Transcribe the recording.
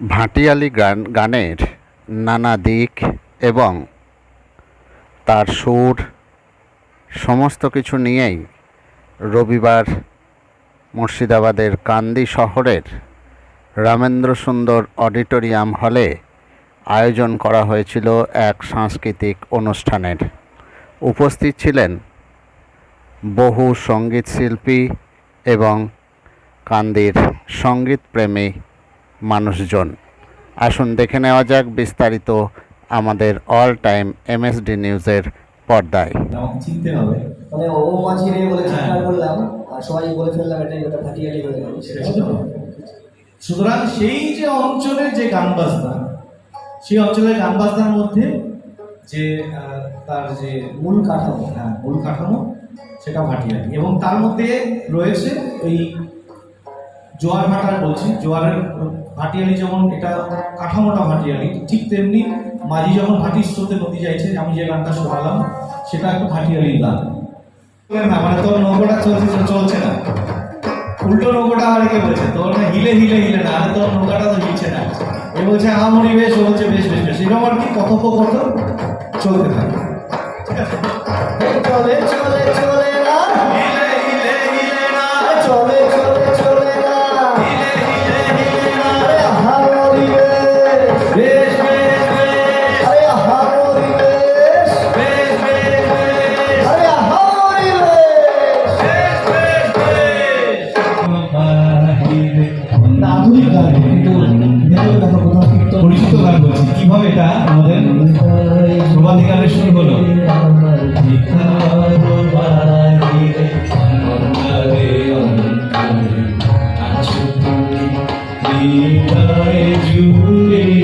ভাটিয়ালি গান, গানের নানা দিক এবং তার সুর, সমস্ত কিছু নিয়েই রবিবার মুর্শিদাবাদের কান্দি শহরের রামেন্দ্র সুন্দর অডিটোরিয়াম হলে আয়োজন করা হয়েছিল এক সাংস্কৃতিক অনুষ্ঠানের। উপস্থিত ছিলেন বহু সংগীত শিল্পী এবং কান্দির সঙ্গীতপ্রেমী মানুষজন। আসুন দেখে নেওয়া যাক বিস্তারিত আমাদের অল টাইম এমএসডি নিউজের পর্দায়। চিনতে হবে। মানে ও মাঝি রে বলে চিৎকার হ্যাঁ। করলাম আর সবাই বলে ফেললাম এটাই ওটা ফাটিয়ালি হয়ে গেল। সুতরাং সেই যে অঞ্চলের যে গান বাজনা সেই অঞ্চলের গান বাজনার মধ্যে যে তার যে মূল কাঠামো হ্যাঁ, মূল কাঠামো সেটা ভাটিয়ালি। এবং তার মধ্যে রয়েছে এই জোয়ার ভাটার বলছি, জোয়ারের ভাটিয়ালি যেমন এটা কাঠামোটা ভাটিয়ালি, ঠিক তেমনি মাঝি যখন ভাটির স্রোতে নদী যাইছে, আমি যে গানটা শোনালাম, সেটা একটা ভাটিয়ালি গান। না মানে তোর নৌকোটা চলছে চলছে না। উল্টো নৌকোটা আমাকে বলছে, তোর না হিলে হিলে হিলে না, আরে তোর নৌকাটা তো হিলছে না। এ বলছে আমরি বেশ, ও বলছে, বেশ বেশ বেশ। এরকম আর কি কথোপকথন চলতে থাকে। ঠিক আছে? চলে চলে কীভাবে এটা আমাদের প্রবাদিকারে শুরু হলো। রবীন্দ্রনাথ